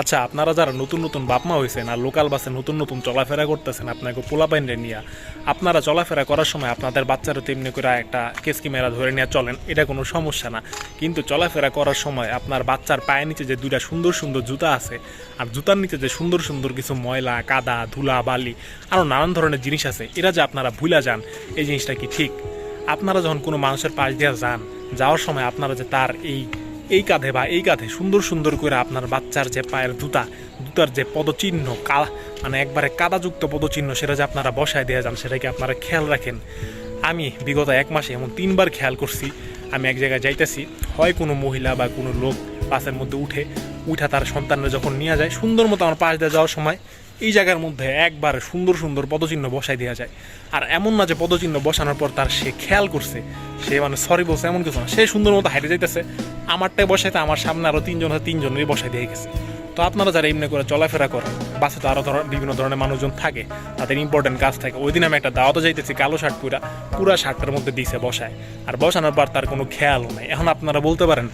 আচ্ছা আপনারা যারা নতুন নতুন বাপমা হয়েছেন আর লোকাল বাসে নতুন নতুন চলাফেরা করতেছেন আপনাকে পোলাপাইনরে নিয়ে, আপনারা চলাফেরা করার সময় আপনাদের বাচ্চারা তেমনি করে একটা কেসকি মেরা ধরে নিয়ে চলেন, এটা কোনো সমস্যা না। কিন্তু চলাফেরা করার সময় আপনার বাচ্চার পায়ের নিচে যে দুইটা সুন্দর সুন্দর জুতা আছে আর জুতার নিচে যে সুন্দর সুন্দর কিছু ময়লা, কাদা, ধুলা, বালি আরও নানান ধরনের জিনিস আছে এরা যে আপনারা ভুলা যান, এই জিনিসটা কি ঠিক? আপনারা যখন কোনো মানুষের পাশ দিয়ে যান, যাওয়ার সময় আপনারা যে তার এই এই কাঁধে বা এই কাঁধে সুন্দর সুন্দর করে আপনার বাচ্চার যে পায়ের জুতা, জুতার যে পদচিহ্ন কা মানে একবারে কাদাযুক্ত পদচিহ্ন সেটা যে আপনারা বসায় দেওয়া যান, সেটাকে আপনারা খেয়াল রাখেন। আমি বিগত এক মাসে এমন তিনবার খেয়াল করছি আমি এক জায়গায় যাইতেছি, হয় কোনো মহিলা বা কোনো লোক বাসের মধ্যে উঠে, উঠা তার সন্তানরা যখন নিয়ে যায়, সুন্দর মতো আমার পাশ দিয়ে যাওয়ার সময় এই জায়গার মধ্যে একবার সুন্দর সুন্দর পদচিহ্ন বসাই দেওয়া যায়। আর এমন না যে পদচিহ্ন বসানোর পর তার সে খেয়াল করছে, সে মানে সরি বলছে, এমন কিছু না। সে সুন্দর মতো হাইটে যাইতেছে, আমারটাই বসাইতে আমার সামনে আরও তিনজন তিনজনেরই বসাই দিয়ে গেছে। তো আপনারা যারা এমনি করে চলাফেরা করেন, বাসে তো আরও ধর বিভিন্ন ধরনের মানুষজন থাকে, তাদের ইম্পর্টেন্ট কাজ থাকে। ওই দিন আমি একটা দাওয়াতে যাইতেছি, কালো শার্ট পুরা পুরা শার্টটার মধ্যে দিছে বসায়। আর বসানোর পর তার কোনো খেয়ালও নাই। এখন আপনারা বলতে পারেন,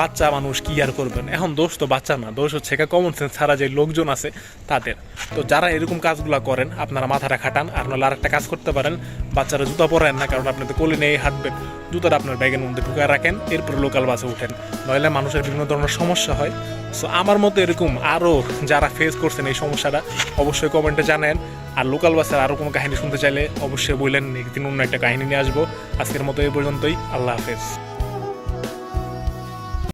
বাচ্চা মানুষ কি আর করবেন এখন দোষ তো বাচ্চা না, দোষ হচ্ছে কমন সেন্স ছাড়া যে লোকজন আছে, তাদের। তো যারা এরকম কাজগুলো করেন, আপনারা মাথাটা খাটান, আর নাহলে আরেকটা কাজ করতে পারেন, বাচ্চারা জুতা পরেন না, কারণ আপনি তো কোলে নিয়ে হাঁটবেন। জুতাটা আপনার ব্যাগের মধ্যে ঢুকায় রাখেন, এরপর লোকাল বাসে উঠেন। নইলে মানুষের বিভিন্ন ধরনের সমস্যা হয়। সো আমার মতো এরকম আরও যারা ফেস করছেন এই সমস্যাটা, অবশ্যই কমেন্টে জানেন। আর লোকাল বাসের আরও কোনো কাহিনী শুনতে চাইলে অবশ্যই বললেন, একদিন অন্য একটা কাহিনী নিয়ে আসব। আজকের মতো এই পর্যন্তই, আল্লাহ হাফেজ।